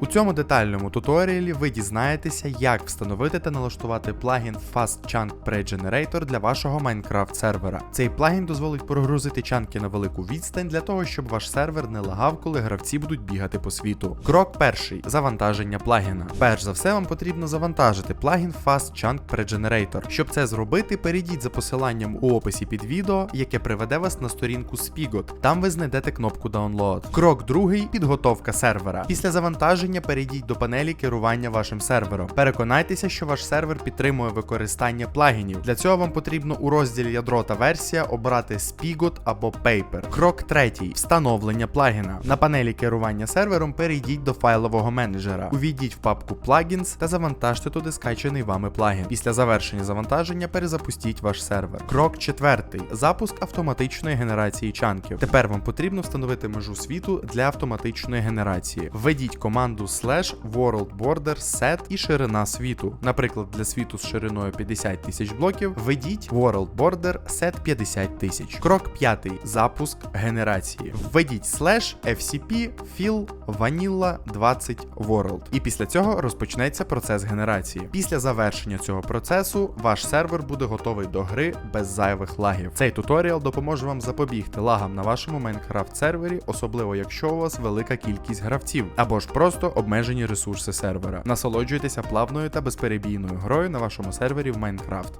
У цьому детальному туторіалі ви дізнаєтеся, як встановити та налаштувати плагін Fast Chunk Pre-Generator для вашого Minecraft сервера. Цей плагін дозволить прогрузити чанки на велику відстань для того, щоб ваш сервер не лагав, коли гравці будуть бігати по світу. Крок перший завантаження плагіна. Перш за все, вам потрібно завантажити плагін Fast Chunk Pre-Generator. Щоб це зробити, перейдіть за посиланням у описі під відео, яке приведе вас на сторінку Spigot. Там ви знайдете кнопку Download. Крок другий підготовка сервера. Після завантаження перейдіть до панелі керування вашим сервером. Переконайтеся, що ваш сервер підтримує використання плагінів. Для цього вам потрібно у розділі ядро та версія обрати Spigot або Paper. Крок третій встановлення плагіна. На панелі керування сервером перейдіть до файлового менеджера. Увійдіть в папку Plugins та завантажте туди скачаний вами плагін. Після завершення завантаження перезапустіть ваш сервер. Крок четвертий запуск автоматичної генерації чанків. Тепер вам потрібно встановити межу світу для автоматичної генерації. Введіть команду slash world border set і ширина світу. Наприклад, для світу з шириною 50 тисяч блоків введіть world border set 50 тисяч. Крок п'ятий запуск генерації. Введіть slash fcp fill vanilla 20 world. І після цього розпочнеться процес генерації. Після завершення цього процесу ваш сервер буде готовий до гри без зайвих лагів. Цей туторіал допоможе вам запобігти лагам на вашому Minecraft сервері, особливо якщо у вас велика кількість гравців, або ж просто обмежені ресурси сервера. Насолоджуйтеся плавною та безперебійною грою на вашому сервері в Minecraft.